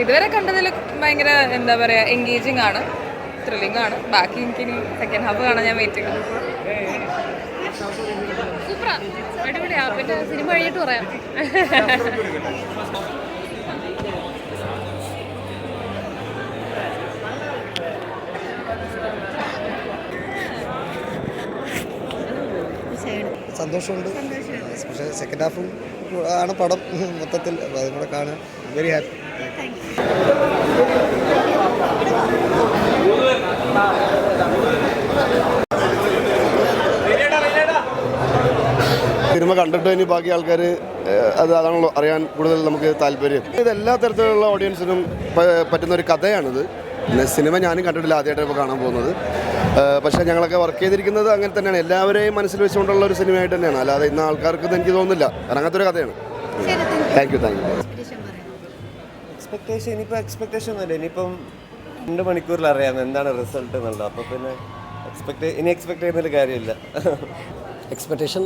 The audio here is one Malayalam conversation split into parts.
ഇതുവരെ കണ്ടതിൽ ഭയങ്കര എന്താ പറയുക എൻഗേജിങ് ആണ് ത്രില്ലിംഗ് ആണ്. ബാക്കി എനിക്ക് ഇനി സെക്കൻഡ് ഹാഫ് കാണാൻ ഞാൻ വെയിറ്റ് ചെയ്യാം സൂപ്പറാ. അടിപൊളിയാ പിന്നെ സിനിമ കഴിഞ്ഞിട്ട് പറയാം. സന്തോഷമുണ്ട്. പക്ഷേ സെക്കൻഡ് ഹാഫും ആണ് പടം മൊത്തത്തിൽ. അതും കൂടെ കാണാൻ വെരി ഹാപ്പി സിനിമ കണ്ടിട്ട് ഇനി ബാക്കി ആൾക്കാർ അത് അതാണല്ലോ അറിയാൻ കൂടുതൽ നമുക്ക് താല്പര്യം. ഇത് എല്ലാ തരത്തിലുള്ള ഓഡിയൻസിനും പറ്റുന്ന ഒരു കഥയാണിത്. പിന്നെ സിനിമ ഞാനും കണ്ടിട്ടില്ല ആദ്യമായിട്ട് ഇപ്പോൾ കാണാൻ പോകുന്നത്. പക്ഷേ ഞങ്ങളൊക്കെ വർക്ക് ചെയ്തിരിക്കുന്നത് അങ്ങനെ തന്നെയാണ്. എല്ലാവരെയും മനസ്സിൽ വെച്ചുകൊണ്ടുള്ള ഒരു സിനിമയായിട്ട് തന്നെയാണ്. അല്ലാതെ ഇന്ന് ആൾക്കാർക്ക് എനിക്ക് തോന്നുന്നില്ല. കാരണം അങ്ങനത്തെ ഒരു കഥയാണ്. Thank you thank you expectation ഇനിയിപ്പോൾ എക്സ്പെക്ടേഷൻ ഒന്നുമില്ല. ഇനിയിപ്പം രണ്ട് മണിക്കൂറിൽ അറിയാം എന്താണ് റിസൾട്ട് എന്നുള്ളത്. അപ്പോൾ പിന്നെ എക്സ്പെക്ട് ഇനി എക്സ്പെക്ട് ചെയ്യുന്നൊരു കാര്യമില്ല. എക്സ്പെക്ടേഷൻ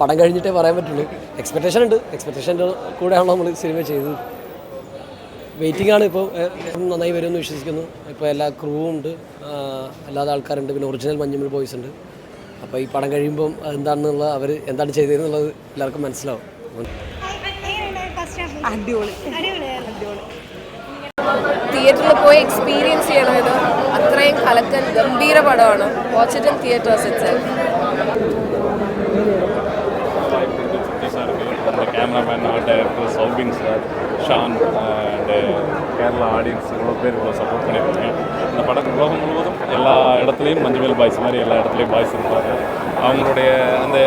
പടം കഴിഞ്ഞിട്ടേ പറയാൻ പറ്റുള്ളൂ. എക്സ്പെക്ടേഷൻ ഉണ്ട്. എക്സ്പെക്ടേഷന്റെ കൂടെയാണല്ലോ നമ്മൾ സിനിമ ചെയ്തത്? വെയിറ്റിംഗ് ആണ് ഇപ്പോൾ നന്നായി വരുമെന്ന് വിശ്വസിക്കുന്നു. ഇപ്പോൾ എല്ലാ ക്രൂവും ഉണ്ട്. അല്ലാതെ ആൾക്കാരുണ്ട്. പിന്നെ ഒറിജിനൽ മഞ്ഞുമൽ ബോയ്സ് ഉണ്ട്. അപ്പോൾ ഈ പടം കഴിയുമ്പം എന്താണെന്നുള്ള അവർ എന്താണ് ചെയ്തതെന്നുള്ളത് എല്ലാവർക്കും മനസ്സിലാവും. തിയേറ്ററിൽ പോയി എക്സ്പീരിയൻസ് ചെയ്യണം ഇത്. അത്രയും കലക്കൻ ഗംഭീര പടമാണ്. Watch it in theatres it director Soubin sir Shan and Kerala audience இவ்வளோ பேர் இவ்வளோ சப்போர்ட் பண்ணியிருக்காங்க இந்த படம் உலகம் முழுவதும் எல்லா இடத்துலையும் மஞ்சுமேல் பாய்ஸ் மாதிரி எல்லா இடத்துலையும் பாய்ஸ் இருப்பாங்க அவங்களுடைய அந்த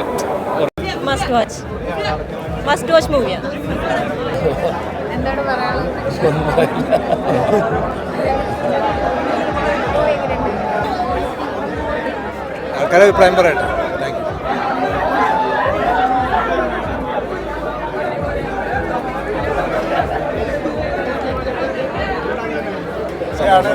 മസ്റ്റ് വാച്ച് മസ്റ്റ് വാച്ച് മൂവിയാണ് എന്താണ് പറയാനുള്ളത് ആൾക്കാരെ അഭിപ്രായം പറയട്ടെ ആണ്